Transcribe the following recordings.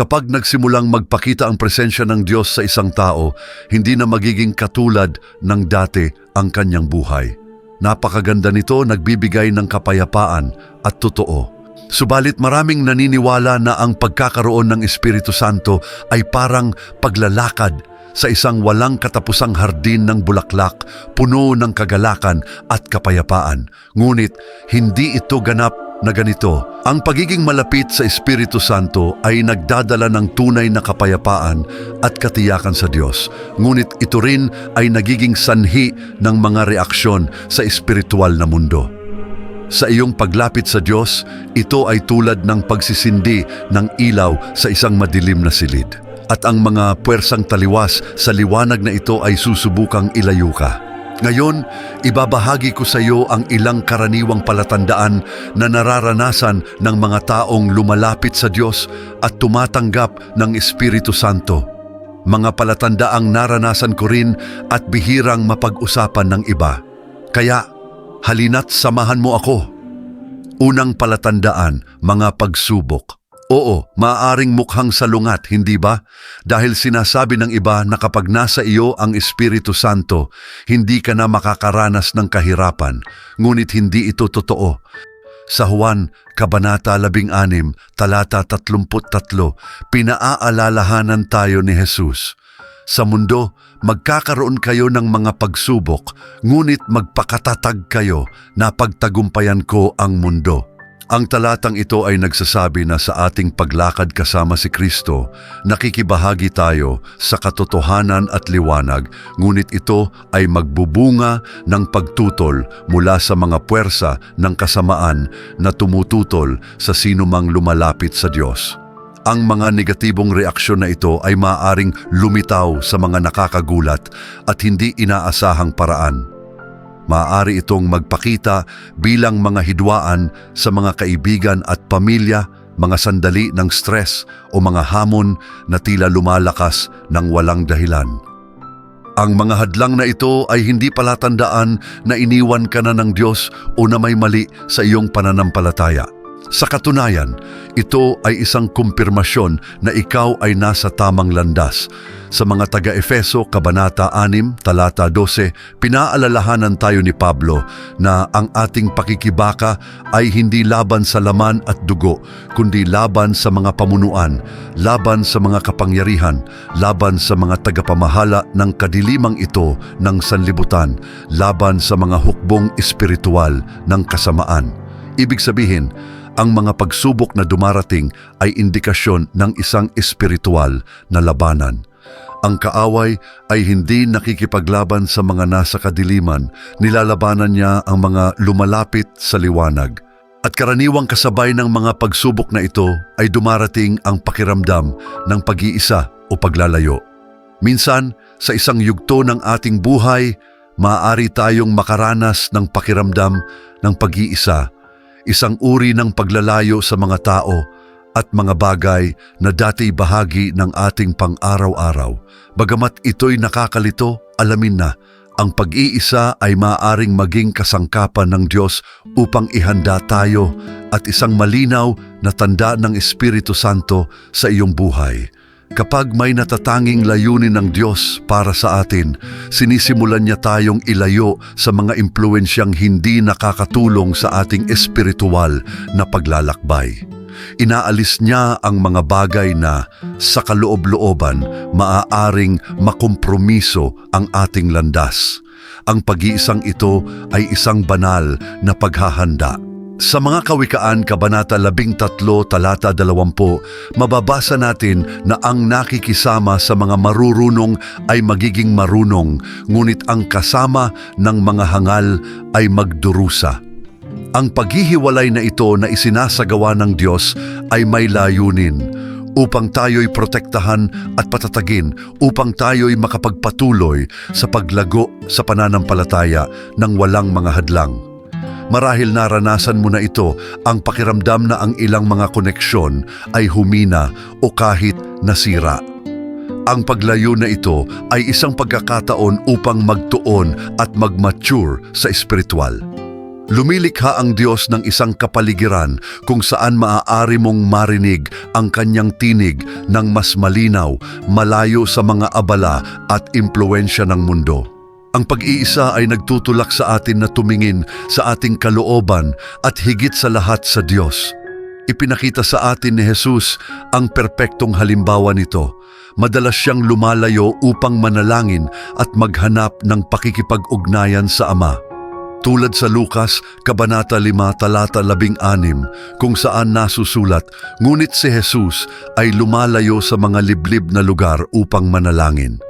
Kapag nagsimulang magpakita ang presensya ng Diyos sa isang tao, hindi na magiging katulad ng dati ang kanyang buhay. Napakaganda nito nagbibigay ng kapayapaan at totoo. Subalit maraming naniniwala na ang pagkakaroon ng Espiritu Santo ay parang paglalakad sa isang walang katapusang hardin ng bulaklak, puno ng kagalakan at kapayapaan. Ngunit hindi ito ganap na ganito. Ang pagiging malapit sa Espiritu Santo ay nagdadala ng tunay na kapayapaan at katiyakan sa Diyos. Ngunit ito rin ay nagiging sanhi ng mga reaksyon sa espiritual na mundo. Sa iyong paglapit sa Diyos, ito ay tulad ng pagsisindi ng ilaw sa isang madilim na silid. At ang mga puwersang taliwas sa liwanag na ito ay susubukang ilayo ka. Ngayon, ibabahagi ko sa iyo ang ilang karaniwang palatandaan na nararanasan ng mga taong lumalapit sa Diyos at tumatanggap ng Espiritu Santo. Mga palatandaang naranasan ko rin at bihirang mapag-usapan ng iba. Kaya, halina't samahan mo ako. Unang palatandaan, mga pagsubok. Oo, maaaring mukhang salungat, hindi ba? Dahil sinasabi ng iba na kapag nasa iyo ang Espiritu Santo, hindi ka na makakaranas ng kahirapan. Ngunit hindi ito totoo. Sa Juan, Kabanata 16, Talata 33, pinaaalalahanan tayo ni Jesus. Sa mundo, magkakaroon kayo ng mga pagsubok, ngunit magpakatatag kayo na pagtagumpayan ko ang mundo. Ang talatang ito ay nagsasabi na sa ating paglakad kasama si Kristo, nakikibahagi tayo sa katotohanan at liwanag, ngunit ito ay magbubunga ng pagtutol mula sa mga puwersa ng kasamaan na tumututol sa sinumang lumalapit sa Diyos. Ang mga negatibong reaksyon na ito ay maaaring lumitaw sa mga nakakagulat at hindi inaasahang paraan. Maaari itong magpakita bilang mga hidwaan sa mga kaibigan at pamilya, mga sandali ng stress o mga hamon na tila lumalakas ng walang dahilan. Ang mga hadlang na ito ay hindi palatandaan na iniwan ka na ng Diyos o na may mali sa iyong pananampalataya. Sa katunayan, ito ay isang kumpirmasyon na ikaw ay nasa tamang landas. Sa mga taga-Efeso, Kabanata 6, Talata 12, pinaalalahanan tayo ni Pablo na ang ating pakikibaka ay hindi laban sa laman at dugo, kundi laban sa mga pamunuan, laban sa mga kapangyarihan, laban sa mga tagapamahala ng kadilimang ito ng sanlibutan, laban sa mga hukbong espiritual ng kasamaan. Ibig sabihin, ang mga pagsubok na dumarating ay indikasyon ng isang espiritual na labanan. Ang kaaway ay hindi nakikipaglaban sa mga nasa kadiliman, nilalabanan niya ang mga lumalapit sa liwanag. At karaniwang kasabay ng mga pagsubok na ito ay dumarating ang pakiramdam ng pag-iisa o paglalayo. Minsan, sa isang yugto ng ating buhay, maaari tayong makaranas ng pakiramdam ng pag-iisa isang uri ng paglalayo sa mga tao at mga bagay na dati bahagi ng ating pang-araw-araw. Bagamat ito'y nakakalito, alamin na, ang pag-iisa ay maaaring maging kasangkapan ng Diyos upang ihanda tayo at isang malinaw na tanda ng Espiritu Santo sa iyong buhay. Kapag may natatanging layunin ng Diyos para sa atin, sinisimulan niya tayong ilayo sa mga impluensyang hindi nakakatulong sa ating espiritual na paglalakbay. Inaalis niya ang mga bagay na sa kaloob-looban maaaring makompromiso ang ating landas. Ang pag-iisang ito ay isang banal na paghahanda. Sa mga kawikaan, Kabanata 13, Talata 20, mababasa natin na ang nakikisama sa mga marurunong ay magiging marunong, ngunit ang kasama ng mga hangal ay magdurusa. Ang paghihiwalay na ito na isinasagawa ng Diyos ay may layunin upang tayo'y protektahan at patatagin, upang tayo'y makapagpatuloy sa paglago sa pananampalataya ng walang mga hadlang. Marahil naranasan mo na ito ang pakiramdam na ang ilang mga koneksyon ay humina o kahit nasira. Ang paglayo na ito ay isang pagkakataon upang magtuon at magmature sa espiritual. Lumilikha ang Diyos ng isang kapaligiran kung saan maaari mong marinig ang kanyang tinig ng mas malinaw, malayo sa mga abala at impluensya ng mundo. Ang pag-iisa ay nagtutulak sa atin na tumingin sa ating kalooban at higit sa lahat sa Diyos. Ipinakita sa atin ni Jesus ang perpektong halimbawa nito. Madalas siyang lumalayo upang manalangin at maghanap ng pakikipag-ugnayan sa Ama. Tulad sa Lukas, Kabanata 5, Talata 16, kung saan nasusulat, ngunit si Jesus ay lumalayo sa mga liblib na lugar upang manalangin.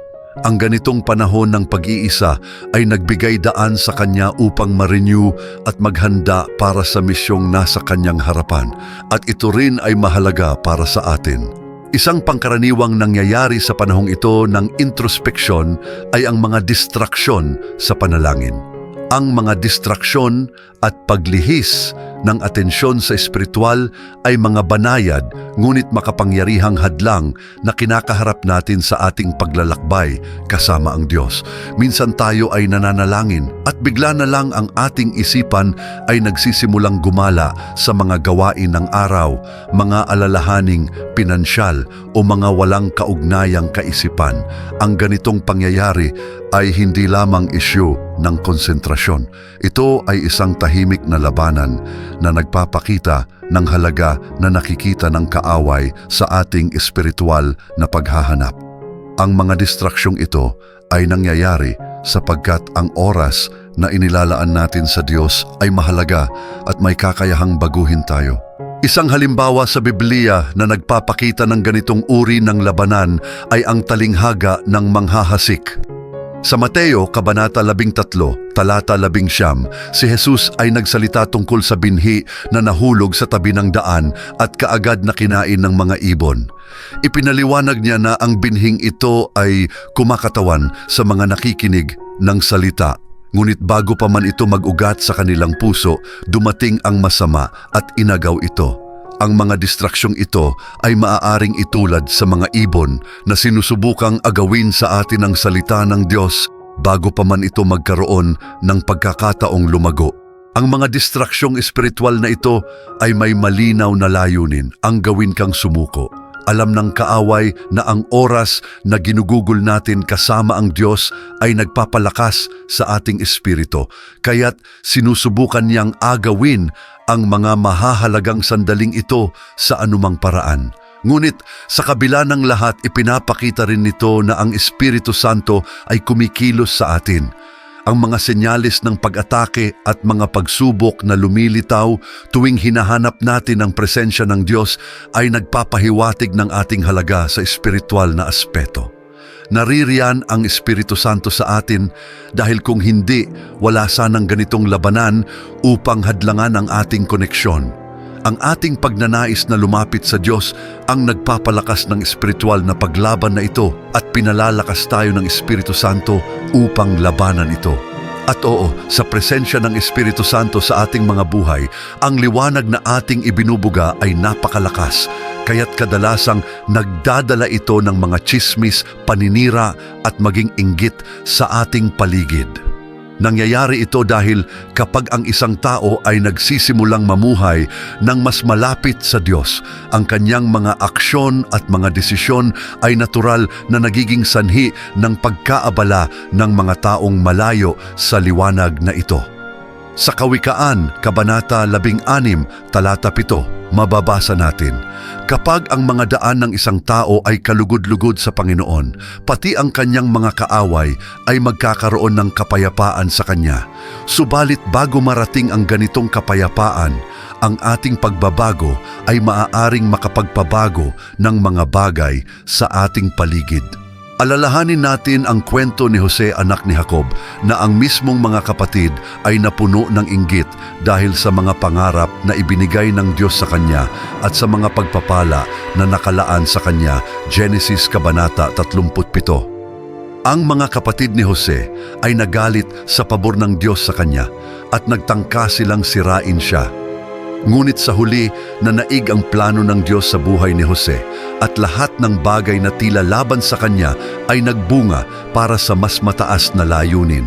Ang ganitong panahon ng pag-iisa ay nagbigay daan sa kanya upang ma-renew at maghanda para sa misyong nasa kanyang harapan at ito rin ay mahalaga para sa atin. Isang pangkaraniwang nangyayari sa panahong ito ng introspeksyon ay ang mga distraksyon sa panalangin. Ang mga distraksyon at paglihis ng atensyon sa espiritual ay mga banayad ngunit makapangyarihang hadlang na kinakaharap natin sa ating paglalakbay kasama ang Diyos. Minsan tayo ay nananalangin at bigla na lang ang ating isipan ay nagsisimulang gumala sa mga gawain ng araw, mga alalahaning pinansyal o mga walang kaugnayang kaisipan. Ang ganitong pangyayari ay hindi lamang isyu ng konsentrasyon. Ito ay isang tahimik na labanan na nagpapakita ng halaga na nakikita ng kaaway sa ating espiritual na paghahanap. Ang mga distraksyong ito ay nangyayari sapagkat ang oras na inilalaan natin sa Diyos ay mahalaga at may kakayahang baguhin tayo. Isang halimbawa sa Biblia na nagpapakita ng ganitong uri ng labanan ay ang talinghaga ng manghahasik. Sa Mateo, Kabanata 13, Talata 11, si Jesus ay nagsalita tungkol sa binhi na nahulog sa tabi ng daan at kaagad na kinain ng mga ibon. Ipinaliwanag niya na ang binhing ito ay kumakatawan sa mga nakikinig ng salita. Ngunit bago pa man ito mag-ugat sa kanilang puso, dumating ang masama at inagaw ito. Ang mga distraksyong ito ay maaaring itulad sa mga ibon na sinusubukang agawin sa atin ang salita ng Diyos bago pa man ito magkaroon ng pagkakataong lumago. Ang mga distraksyong espiritual na ito ay may malinaw na layunin ang gawin kang sumuko. Alam ng kaaway na ang oras na ginugugol natin kasama ang Diyos ay nagpapalakas sa ating espiritu. Kaya't sinusubukan niyang agawin ang mga mahahalagang sandaling ito sa anumang paraan. Ngunit sa kabila ng lahat ipinapakita rin nito na ang Espiritu Santo ay kumikilos sa atin. Ang mga senyalis ng pag-atake at mga pagsubok na lumilitaw tuwing hinahanap natin ang presensya ng Diyos ay nagpapahiwatig ng ating halaga sa espiritual na aspeto. Naririyan ang Espiritu Santo sa atin dahil kung hindi, wala sanang ganitong labanan upang hadlangan ang ating koneksyon. Ang ating pagnanais na lumapit sa Diyos ang nagpapalakas ng espiritual na paglaban na ito at pinalalakas tayo ng Espiritu Santo upang labanan ito. At oo, sa presensya ng Espiritu Santo sa ating mga buhay, ang liwanag na ating ibinubuga ay napakalakas, kaya't kadalasang nagdadala ito ng mga chismis, paninira at maging inggit sa ating paligid. Nangyayari ito dahil kapag ang isang tao ay nagsisimulang mamuhay ng mas malapit sa Diyos, ang kanyang mga aksyon at mga desisyon ay natural na nagiging sanhi ng pagkaabala ng mga taong malayo sa liwanag na ito. Sa Kawikaan, Kabanata 16, Talata 7, mababasa natin, Kapag ang mga daan ng isang tao ay kalugod-lugod sa Panginoon, pati ang kanyang mga kaaway ay magkakaroon ng kapayapaan sa kanya. Subalit bago marating ang ganitong kapayapaan, ang ating pagbabago ay maaaring makapagpabago ng mga bagay sa ating paligid. Alalahanin natin ang kwento ni Jose anak ni Jacob na ang mismong mga kapatid ay napuno ng inggit dahil sa mga pangarap na ibinigay ng Diyos sa kanya at sa mga pagpapala na nakalaan sa kanya. Genesis Kabanata 37 Ang mga kapatid ni Jose ay nagalit sa pabor ng Diyos sa kanya at nagtangka silang sirain siya. Ngunit sa huli, nanaig ang plano ng Diyos sa buhay ni Jose at lahat ng bagay na tila laban sa kanya ay nagbunga para sa mas mataas na layunin.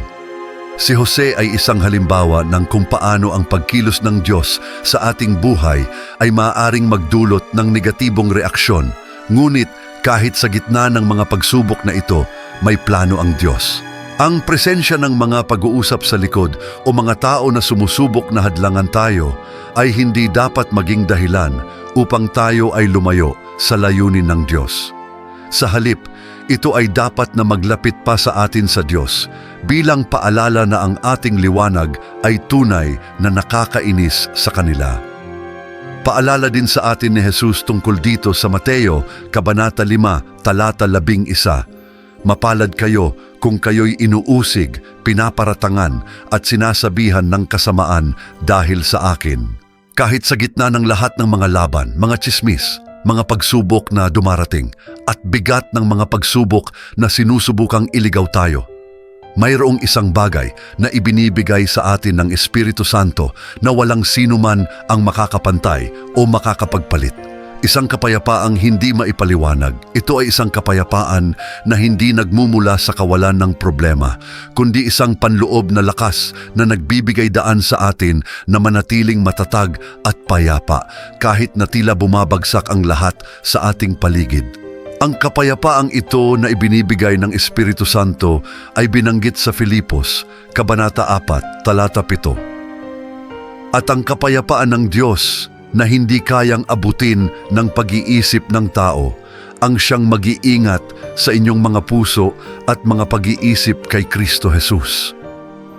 Si Jose ay isang halimbawa ng kung paano ang pagkilos ng Diyos sa ating buhay ay maaaring magdulot ng negatibong reaksyon. Ngunit kahit sa gitna ng mga pagsubok na ito, may plano ang Diyos. Ang presensya ng mga pag-uusap sa likod o mga tao na sumusubok na hadlangan tayo ay hindi dapat maging dahilan upang tayo ay lumayo sa layunin ng Diyos. Sa halip, ito ay dapat na maglapit pa sa atin sa Diyos bilang paalala na ang ating liwanag ay tunay na nakakainis sa kanila. Paalala din sa atin ni Jesus tungkol dito sa Mateo, Kabanata 5, Talata 11. Mapalad kayo kung kayo'y inuusig, pinaparatangan at sinasabihan ng kasamaan dahil sa akin. Kahit sa gitna ng lahat ng mga laban, mga chismis, mga pagsubok na dumarating at bigat ng mga pagsubok na sinusubukang iligaw tayo. Mayroong isang bagay na ibinibigay sa atin ng Espiritu Santo na walang sino man ang makakapantay o makakapagpalit. Isang kapayapaang hindi maipaliwanag. Ito ay isang kapayapaan na hindi nagmumula sa kawalan ng problema, kundi isang panloob na lakas na nagbibigay daan sa atin na manatiling matatag at payapa kahit na tila bumabagsak ang lahat sa ating paligid. Ang kapayapaang ito na ibinibigay ng Espiritu Santo ay binanggit sa Filipos, Kabanata 4, Talata 7. At ang kapayapaan ng Diyos na hindi kayang abutin ng pag-iisip ng tao, ang siyang mag-iingat sa inyong mga puso at mga pag-iisip kay Kristo Jesus.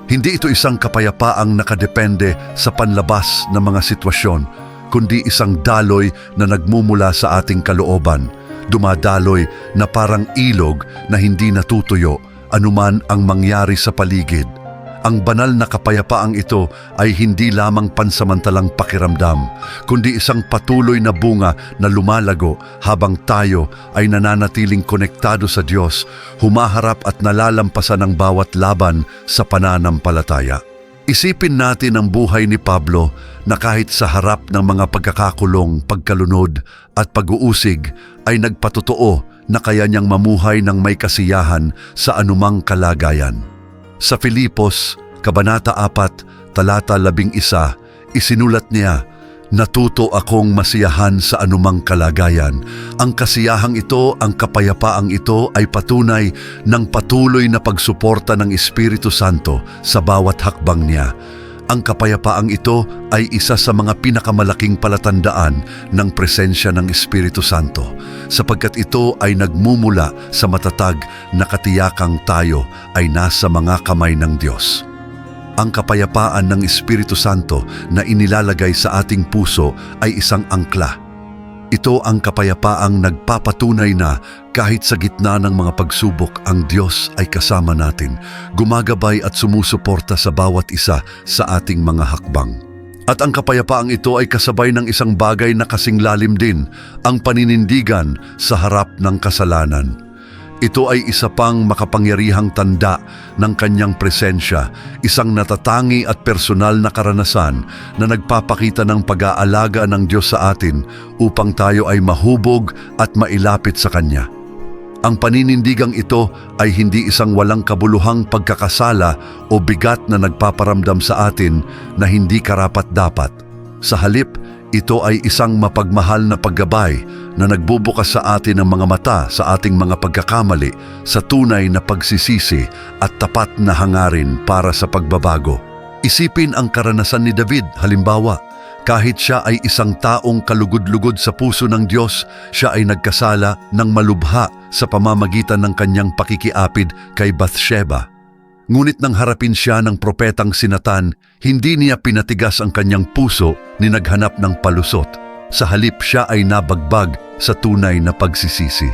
Hindi ito isang kapayapaang nakadepende sa panlabas ng mga sitwasyon, kundi isang daloy na nagmumula sa ating kalooban, dumadaloy na parang ilog na hindi natutuyo anuman ang mangyari sa paligid. Ang banal na kapayapaang ito ay hindi lamang pansamantalang pakiramdam, kundi isang patuloy na bunga na lumalago habang tayo ay nananatiling konektado sa Diyos, humaharap at nalalampasan ang bawat laban sa pananampalataya. Isipin natin ang buhay ni Pablo na kahit sa harap ng mga pagkakakulong, pagkalunod at pag-uusig ay nagpatotoo na kaya niyang mamuhay ng may kasiyahan sa anumang kalagayan. Sa Filipos, Kabanata 4, Talata 11, isinulat niya, Natuto akong masiyahan sa anumang kalagayan. Ang kasiyahang ito, ang kapayapaang ito ay patunay ng patuloy na pagsuporta ng Espiritu Santo sa bawat hakbang niya. Ang kapayapaang ito ay isa sa mga pinakamalaking palatandaan ng presensya ng Espiritu Santo sapagkat ito ay nagmumula sa matatag na katiyakang tayo ay nasa mga kamay ng Diyos. Ang kapayapaan ng Espiritu Santo na inilalagay sa ating puso ay isang angkla. Ito ang kapayapaang nagpapatunay na kahit sa gitna ng mga pagsubok ang Diyos ay kasama natin, gumagabay at sumusuporta sa bawat isa sa ating mga hakbang. At ang kapayapaang ito ay kasabay ng isang bagay na kasing lalim din, ang paninindigan sa harap ng kasalanan. Ito ay isa pang makapangyarihang tanda ng kanyang presensya, isang natatangi at personal na karanasan na nagpapakita ng pag-aalaga ng Diyos sa atin upang tayo ay mahubog at mailapit sa Kanya. Ang paninindigang ito ay hindi isang walang kabuluhang pagkakasala o bigat na nagpaparamdam sa atin na hindi karapat-dapat. Sa halip, ito ay isang mapagmahal na paggabay na nagbubukas sa atin ng mga mata sa ating mga pagkakamali sa tunay na pagsisisi at tapat na hangarin para sa pagbabago. Isipin ang karanasan ni David, halimbawa, kahit siya ay isang taong kalugod-lugod sa puso ng Diyos, siya ay nagkasala ng malubha sa pamamagitan ng kanyang pakikiapid kay Bathsheba. Ngunit nang harapin siya ng propetang sinatan, hindi niya pinatigas ang kanyang puso ni naghanap ng palusot. Sa halip siya ay nabagbag sa tunay na pagsisisi.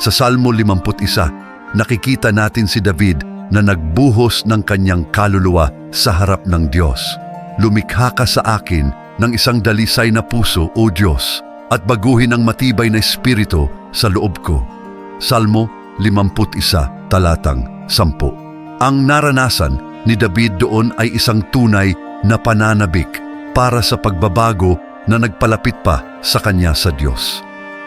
Sa Salmo 51, nakikita natin si David na nagbuhos ng kanyang kaluluwa sa harap ng Diyos. Lumikha ka sa akin ng isang dalisay na puso, O Diyos, at baguhin ang matibay na espiritu sa loob ko. Salmo 51, talatang 10. Ang naranasan ni David doon ay isang tunay na pananabik para sa pagbabago na nagpalapit pa sa kanya sa Diyos.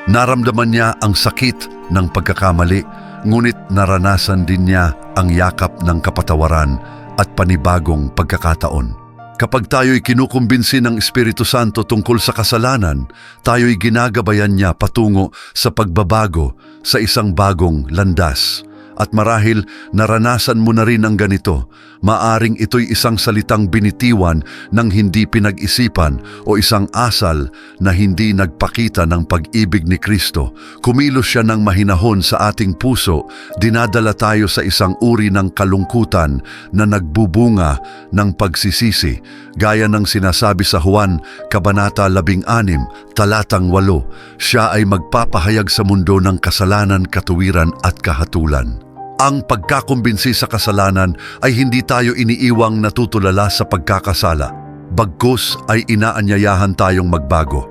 Naramdaman niya ang sakit ng pagkakamali, ngunit naranasan din niya ang yakap ng kapatawaran at panibagong pagkakataon. Kapag tayo'y kinukumbinsi ng Espiritu Santo tungkol sa kasalanan, tayo'y ginagabayan niya patungo sa pagbabago sa isang bagong landas. At marahil naranasan mo na rin ang ganito, maaring ito'y isang salitang binitiwan ng hindi pinag-isipan o isang asal na hindi nagpakita ng pag-ibig ni Kristo. Kumilos siya ng mahinahon sa ating puso, dinadala tayo sa isang uri ng kalungkutan na nagbubunga ng pagsisisi, gaya ng sinasabi sa Juan, Kabanata 16, talatang 8, siya ay magpapahayag sa mundo ng kasalanan, katuwiran at kahatulan. Ang pagkakumbinsi sa kasalanan ay hindi tayo iniiwang natutulala sa pagkakasala. Bagkus ay inaanyayahan tayong magbago.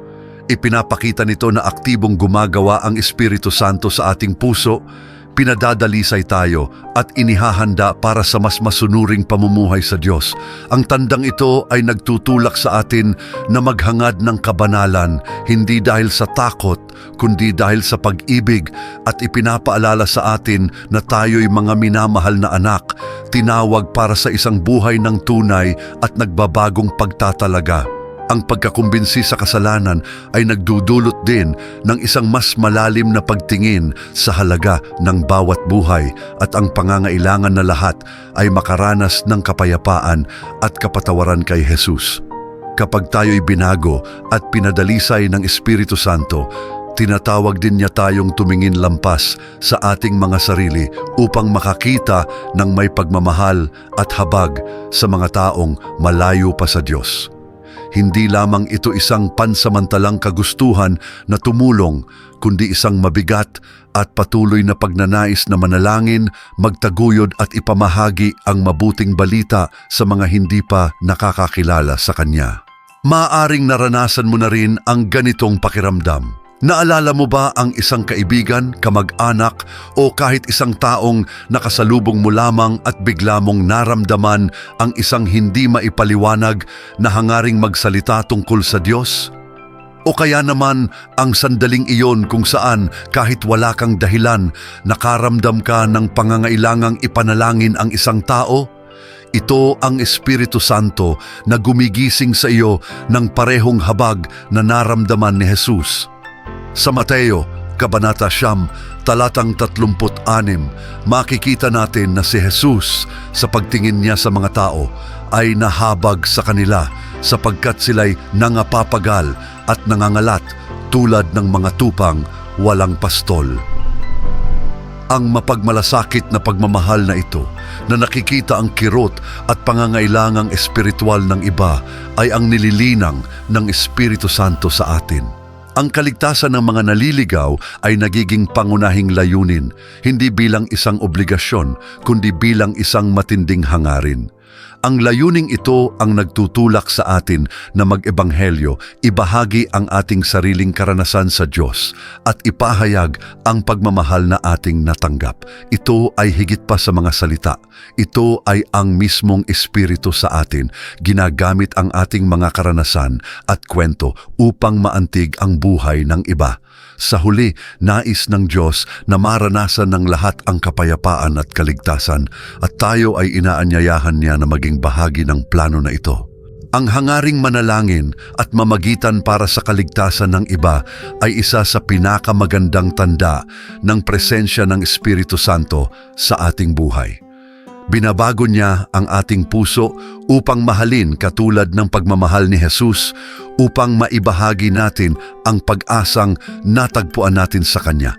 Ipinapakita nito na aktibong gumagawa ang Espiritu Santo sa ating puso, pinadadalisay tayo at inihahanda para sa mas masunuring pamumuhay sa Diyos. Ang tandang ito ay nagtutulak sa atin na maghangad ng kabanalan, hindi dahil sa takot, kundi dahil sa pag-ibig at ipinapaalala sa atin na tayo'y mga minamahal na anak, tinawag para sa isang buhay ng tunay at nagbabagong pagtatalaga. Ang pagkakumbinsi sa kasalanan ay nagdudulot din ng isang mas malalim na pagtingin sa halaga ng bawat buhay at ang pangangailangan na lahat ay makaranas ng kapayapaan at kapatawaran kay Jesus. Kapag tayo'y binago at pinadalisay ng Espiritu Santo, tinatawag din niya tayong tumingin lampas sa ating mga sarili upang makakita ng may pagmamahal at habag sa mga taong malayo pa sa Diyos. Hindi lamang ito isang pansamantalang kagustuhan na tumulong, kundi isang mabigat at patuloy na pagnanais na manalangin, magtaguyod at ipamahagi ang mabuting balita sa mga hindi pa nakakakilala sa Kanya. Maaring naranasan mo na rin ang ganitong pakiramdam. Naalala mo ba ang isang kaibigan, kamag-anak o kahit isang taong nakasalubong mo lamang at bigla mong naramdaman ang isang hindi maipaliwanag na hangaring magsalita tungkol sa Diyos? O kaya naman ang sandaling iyon kung saan kahit wala kang dahilan, nakaramdam ka ng pangangailangang ipanalangin ang isang tao? Ito ang Espiritu Santo na gumigising sa iyo ng parehong habag na naramdaman ni Jesus. Sa Mateo, Kabanata Siyam, talatang 36, makikita natin na si Jesus sa pagtingin niya sa mga tao ay nahabag sa kanila sapagkat sila'y nangapapagal at nangangalat tulad ng mga tupang walang pastol. Ang mapagmalasakit na pagmamahal na ito na nakikita ang kirot at pangangailangang espiritual ng iba ay ang nililinang ng Espiritu Santo sa atin. Ang kaligtasan ng mga naliligaw ay nagiging pangunahing layunin, hindi bilang isang obligasyon, kundi bilang isang matinding hangarin. Ang layuning ito ang nagtutulak sa atin na mag-ebanghelyo, ibahagi ang ating sariling karanasan sa Diyos at ipahayag ang pagmamahal na ating natanggap. Ito ay higit pa sa mga salita. Ito ay ang mismong Espiritu sa atin. Ginagamit ang ating mga karanasan at kwento upang maantig ang buhay ng iba. Sa huli, nais ng Diyos na maranasan ng lahat ang kapayapaan at kaligtasan at tayo ay inaanyayahan niya na maging bahagi ng plano na ito. Ang hangaring manalangin at mamagitan para sa kaligtasan ng iba ay isa sa pinakamagandang tanda ng presensya ng Espiritu Santo sa ating buhay. Binabago niya ang ating puso upang mahalin katulad ng pagmamahal ni Jesus upang maibahagi natin ang pag-asang natagpuan natin sa Kanya.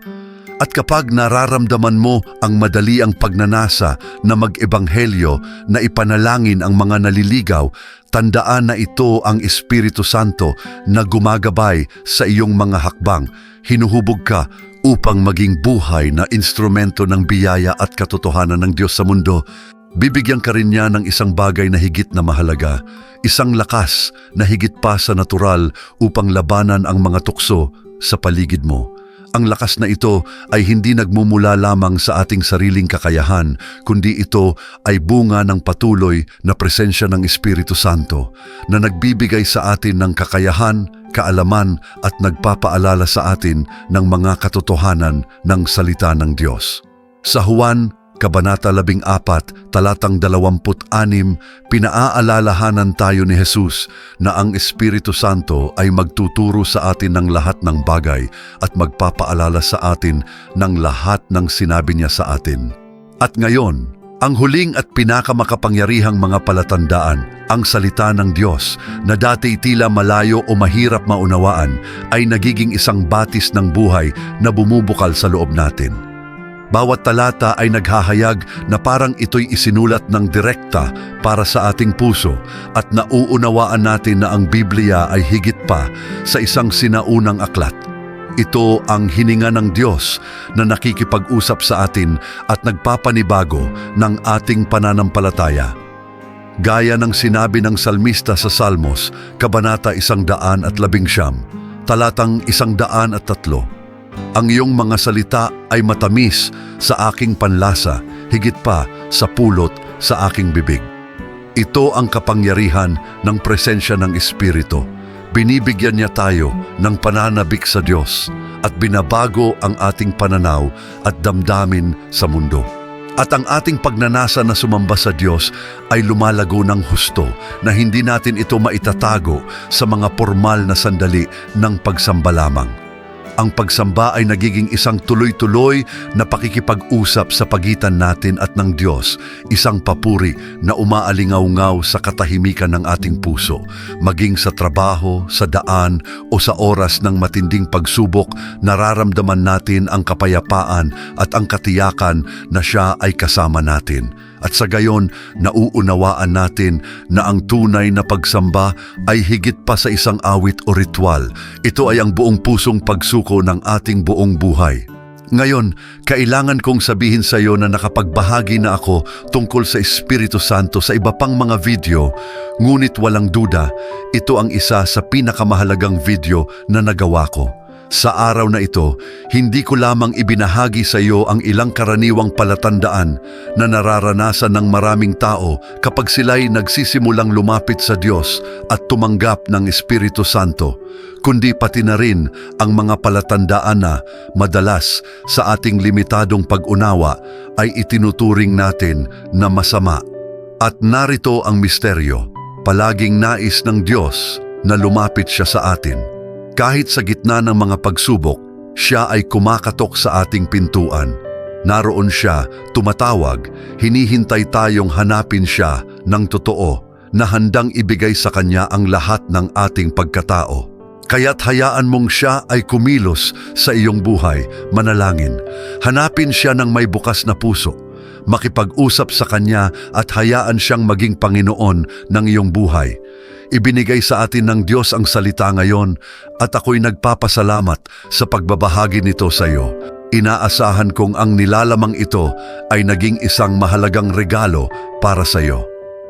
At kapag nararamdaman mo ang madali ang pagnanasa na mag-ebanghelyo na ipanalangin ang mga naliligaw, tandaan na ito ang Espiritu Santo na gumagabay sa iyong mga hakbang. Hinuhubog ka upang maging buhay na instrumento ng biyaya at katotohanan ng Diyos sa mundo, bibigyan ka rin niya ng isang bagay na higit na mahalaga, isang lakas na higit pa sa natural upang labanan ang mga tukso sa paligid mo. Ang lakas na ito ay hindi nagmumula lamang sa ating sariling kakayahan, kundi ito ay bunga ng patuloy na presensya ng Espiritu Santo na nagbibigay sa atin ng kakayahan, kaalaman at nagpapaalala sa atin ng mga katotohanan ng salita ng Diyos. Sa Juan Kabanata 14, talatang 26, pinaaalalahanan tayo ni Jesus na ang Espiritu Santo ay magtuturo sa atin ng lahat ng bagay at magpapaalala sa atin ng lahat ng sinabi niya sa atin. At ngayon, ang huling at pinakamakapangyarihang mga palatandaan, ang salita ng Diyos na dati tila malayo o mahirap maunawaan ay nagiging isang batis ng buhay na bumubukal sa loob natin. Bawat talata ay naghahayag na parang ito'y isinulat ng direkta para sa ating puso at nauunawaan natin na ang Biblia ay higit pa sa isang sinaunang aklat. Ito ang hininga ng Diyos na nakikipag-usap sa atin at nagpapanibago ng ating pananampalataya. Gaya ng sinabi ng salmista sa Salmos, Kabanata isang daan at labing siyam, talatang isang daan at tatlo. Ang iyong mga salita ay matamis sa aking panlasa, higit pa sa pulot sa aking bibig. Ito ang kapangyarihan ng presensya ng Espiritu. Binibigyan niya tayo ng pananabik sa Diyos at binabago ang ating pananaw at damdamin sa mundo. At ang ating pagnanasa na sumamba sa Diyos ay lumalago ng husto na hindi natin ito maitatago sa mga formal na sandali ng pagsamba lamang. Ang pagsamba ay nagiging isang tuloy-tuloy na pakikipag-usap sa pagitan natin at ng Diyos, isang papuri na umaalingaw-ngaw sa katahimikan ng ating puso, maging sa trabaho, sa daan o sa oras ng matinding pagsubok, nararamdaman natin ang kapayapaan at ang katiyakan na siya ay kasama natin. At sa gayon, nauunawaan natin na ang tunay na pagsamba ay higit pa sa isang awit o ritual. Ito ay ang buong pusong pagsuko ng ating buong buhay. Ngayon, kailangan kong sabihin sa iyo na nakapagbahagi na ako tungkol sa Espiritu Santo sa iba pang mga video, ngunit walang duda, ito ang isa sa pinakamahalagang video na nagawa ko. Sa araw na ito, hindi ko lamang ibinahagi sa iyo ang ilang karaniwang palatandaan na nararanasan ng maraming tao kapag sila'y nagsisimulang lumapit sa Diyos at tumanggap ng Espiritu Santo, kundi pati na rin ang mga palatandaan na madalas sa ating limitadong pag-unawa ay itinuturing natin na masama. At narito ang misteryo, palaging nais ng Diyos na lumapit siya sa atin. Kahit sa gitna ng mga pagsubok, siya ay kumakatok sa ating pintuan. Naroon siya, tumatawag, hinihintay tayong hanapin siya ng totoo na handang ibigay sa kanya ang lahat ng ating pagkatao. Kaya't hayaan mong siya ay kumilos sa iyong buhay, manalangin. Hanapin siya ng may bukas na puso. Makipag-usap sa kanya at hayaan siyang maging Panginoon ng iyong buhay. Ibinigay sa atin ng Diyos ang salita ngayon at ako'y nagpapasalamat sa pagbabahagi nito sa iyo. Inaasahan kong ang nilalamang ito ay naging isang mahalagang regalo para sa iyo.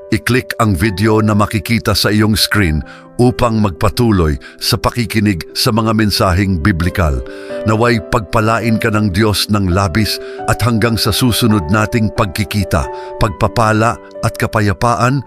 I-click ang video na makikita sa iyong screen upang magpatuloy sa pakikinig sa mga mensaheng biblikal. Naway pagpalain ka ng Diyos ng labis at hanggang sa susunod nating pagkikita, pagpapala at kapayapaan,